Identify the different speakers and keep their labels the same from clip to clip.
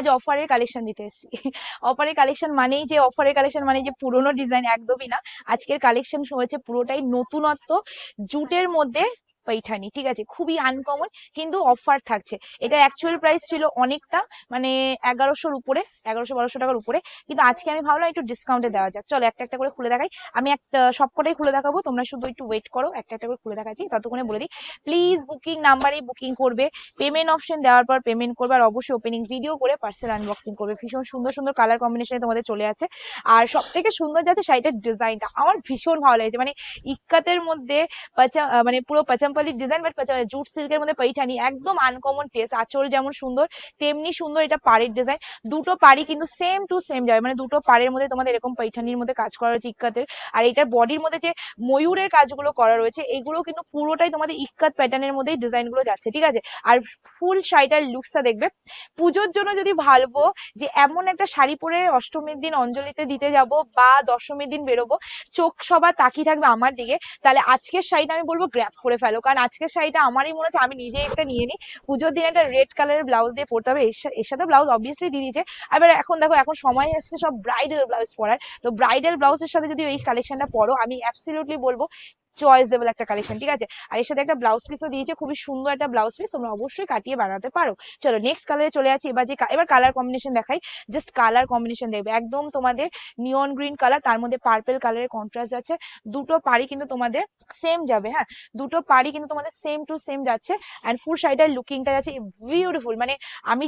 Speaker 1: আজ অফারের কালেকশন দিতে এসেছি। অফারের কালেকশন মানেই যে অফারের কালেকশন মানে যে, পুরোনো ডিজাইন একদমই না। আজকের কালেকশন হয়েছে পুরোটাই নতুনত্ব, জুটের মধ্যে পৈঠানি ঠিক আছে? খুবই আনকমন কিন্তু অফার থাকছে। এটা অ্যাকচুয়াল প্রাইস ছিল অনেকটা মানে এগারোশোর উপরে, এগারোশো বারোশো টাকার উপরে। কিন্তু আজকে আমি ভাবলাম একটু ডিসকাউন্টে দেওয়া যাক। চলো একটা একটা করে খুলে দেখাই। আমি একটা, সবকটাই খুলে দেখাবো। তোমরা শুধু একটু ওয়েট করো, একটা একটা করে খুলে দেখাচ্ছি। ততক্ষণে বলে দিই প্লিজ বুকিং নাম্বারে বুকিং করবে। পেমেন্ট অপশন দেওয়ার পর পেমেন্ট করবে আর অবশ্যই ওপেনিং ভিডিও করে পার্সেল আনবক্সিং করবে। ভীষণ সুন্দর সুন্দর কালার কম্বিনেশনে তোমাদের চলে আছে। আর সব থেকে সুন্দর যাচ্ছে শাড়িটার ডিজাইনটা আমার ভীষণ ভালো লেগেছে। মানে ইক্কাতের মধ্যে পাচা মানে পুরো পাচাম্পালির ডিজাইন বাট পাচ্ছে জুট সিল্কের মধ্যে পৈঠানি একদম আনকমন টেস্ট আঁচল যেমন সুন্দর, তেমনি সুন্দর এটা পাড়ের ডিজাইন দুটো পাড়ি কিন্তু সেম টু সেম যাবে। মানে দুটো পাড়ের মধ্যে তোমাদের এরকম পৈঠানির মধ্যে কাজ করা রয়েছে ইক্কাতের। আর এটার বডির মধ্যে যে ময়ূরের কাজগুলো করা রয়েছে এগুলো কিন্তু পুরোটাই তোমাদের ইক্কাত প্যাটার্নের মধ্যেই ডিজাইনগুলো যাচ্ছে, ঠিক আছে? আর ফুল শাড়িটার লুকসটা দেখবে। পুজোর জন্য যদি ভাববো যে এমন একটা শাড়ি পরে অষ্টমীর দিন অঞ্জলিতে দিতে যাব বা দশমীর দিন বেরোবো, চোখ সবার তাকিয়ে থাকবে আমার দিকে, তাহলে আজকের শাড়িটা আমি বলব গ্র্যাপ করে ফেলো। কারণ আজকের শাড়িটা আমারই মনে হচ্ছে, আমি নিজেই একটা নিয়ে নিই। পুজোর দিনে একটা রেড কালারের ব্লাউজ দিয়ে পরতে হবে। এর সাথে ব্লাউজ অবভিয়াসলি দিয়ে দিয়েছে। এবার এখন দেখো, এখন সময় এসছে সব ব্রাইডাল ব্লাউজ পরার। তো ব্রাইডাল ব্লাউজের সাথে যদি এই কালেকশনটা পরো, আমি অ্যাবসলিউটলি বলব চয়েসেবল একটা কালেকশন ঠিক আছে? আর এর সাথে একটা ব্লাউজ পিসও দিয়েছে, খুবই সুন্দর একটা ব্লাউজ পিস তোমরা অবশ্যই কাটিয়ে বানাতে পারো। চলো নেক্সট কালারে চলে আছি এবার যে এবার কালার কম্বিনেশন দেখাই। জাস্ট কালার কম্বিনেশন দেখবে, একদম তোমাদের নিয়ন গ্রিন কালার তার মধ্যে পার্পেল কালারের কন্ট্রাস্ট যাচ্ছে দুটো পাড়ি কিন্তু তোমাদের সেম যাবে হ্যাঁ? দুটো পাড়ি কিন্তু তোমাদের সেম টু সেম যাচ্ছে অ্যান্ড ফুল শাড়িটার লুকিংটা যাচ্ছে বিউটিফুল মানে আমি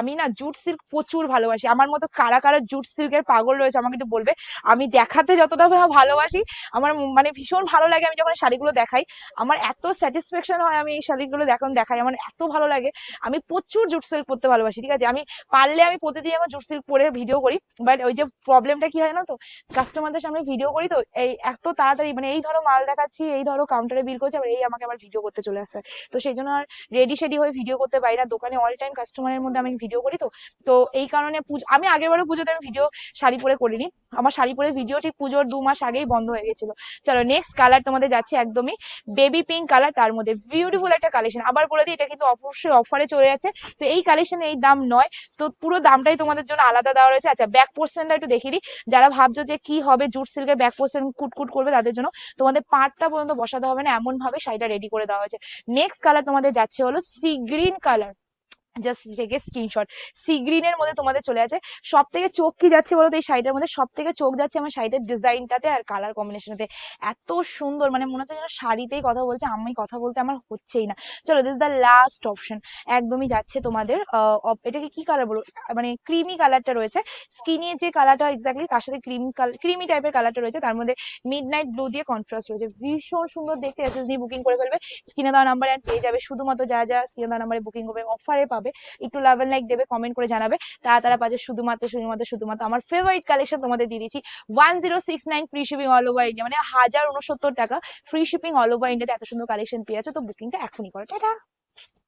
Speaker 1: আমি না জুট সিল্ক প্রচুর ভালোবাসি। আমার মতো কারা কারা জুট সিল্কের পাগল রয়েছে, আমাকে একটু বলবে। আমি দেখাতে যতটা ভালোবাসি, আমার মানে ভীষণ ভালো লাগে, আমি যখন শাড়িগুলো দেখাই, আমার এত স্যাটিসফ্যাকশন হয় আমি এই শাড়িগুলো যখন দেখাই, আমার এত ভালো লাগে। আমি প্রচুর জুট সিল্ক পরতে ভালোবাসি, ঠিক আছে? আমি পারলে আমি প্রতিদিন আমার জুট সিল্ক পরে ভিডিও করি বাট ওই যে প্রবলেমটা কি হয় না তো? কাস্টমারদের সামনে ভিডিও করি তো, এই এত তাড়াতাড়ি মানে এই ধরো মাল দেখাচ্ছি, এই ধরো কাউন্টারে বিল করছে এই আমাকে আবার ভিডিও করতে চলে আসছে তো সেই জন্য আর রেডি শেডি হয়ে ভিডিও করতে পারি না, দোকানে অল টাইম কাস্টমারের মধ্যে আমি ভিডিও করি তো। তো এই কারণে পুজো, আমি আগের বারও পুজোতে আমি ভিডিও শাড়ি পরে করিনি। আমার শাড়ি পরে ভিডিও ঠিক পুজোর দু মাস আগেই বন্ধ হয়ে গেছিল। চলো নেক্সট কালার তোমাদের যাচ্ছে একদমই বেবি পিঙ্ক কালার তার মধ্যে বিউটিফুল একটা কালেকশন আবার বলে দিই, এটা কিন্তু অবশ্যই অফারে চলে যাচ্ছে। তো এই কালেকশনের এই দাম নয়, তো পুরো দামটাই তোমাদের জন্য আলাদা দেওয়া রয়েছে। আচ্ছা ব্যাক পোর্শনটা একটু দেখিয়ে দিই। যারা ভাবছ যে কি হবে জুট সিল্কের ব্যাক পোর্শন কুটকুট করবে তাদের জন্য, তোমাদের পাটটা পর্যন্ত বসাতে হবে না এমন ভাবে শাড়িটা রেডি করে দেওয়া হয়েছে। নেক্সট কালার তোমাদের যাচ্ছে হলো সি গ্রিন কালার জাস্ট থেকে স্ক্রিনশট সি গ্রিনের মধ্যে তোমাদের চলে আছে সব থেকে চোখ কি যাচ্ছে বলো তো এই শাড়িটার মধ্যে? সব থেকে চোখ যাচ্ছে আমার শাড়িটার ডিজাইনটাতে আর কালার কম্বিনেশনতে এত সুন্দর মানে মনে হচ্ছে যেন শাড়িতেই কথা বলছে, আমি কথা বলতে আমার হচ্ছেই না। চলো দিস দ্য লাস্ট অপশন একদমই যাচ্ছে তোমাদের এটাকে কি কালার বলো? মানে ক্রিমি কালারটা রয়েছে। স্কিনে যে কালারটা এক্স্যাক্টলি তার সাথে ক্রিম ক্রিমি টাইপের কালারটা রয়েছে। তার মধ্যে মিড নাইট ব্লু দিয়ে কন্ট্রাস্ট রয়েছে। ভীষণ সুন্দর দেখতে এসএস দিয়ে বুকিং করে ফেলবে। স্ক্রিনে দেওয়া নাম্বার অ্যান্ড পেয়ে যাবে। শুধুমাত্র যা যা স্ক্রিনে দেওয়া নাম্বারে বুকিং করবে অফারে পাবে। একটু লাভ লাইক দেবে কমেন্ট করে জানাবে। তারা পাচ্ছে, শুধুমাত্র শুধুমাত্র শুধুমাত্র আমার ফেভারিট কালেকশন তোমাদের দিয়ে দিচ্ছি। One zero six nine free shipping all over India মানে হাজার উনসত্তর টাকা ফ্রি শিপিং অল ওভার ইন্ডিয়াতে এত সুন্দর কালেকশন পেয়ে আছে তো বুকিংটা এখনই করো। টাটা!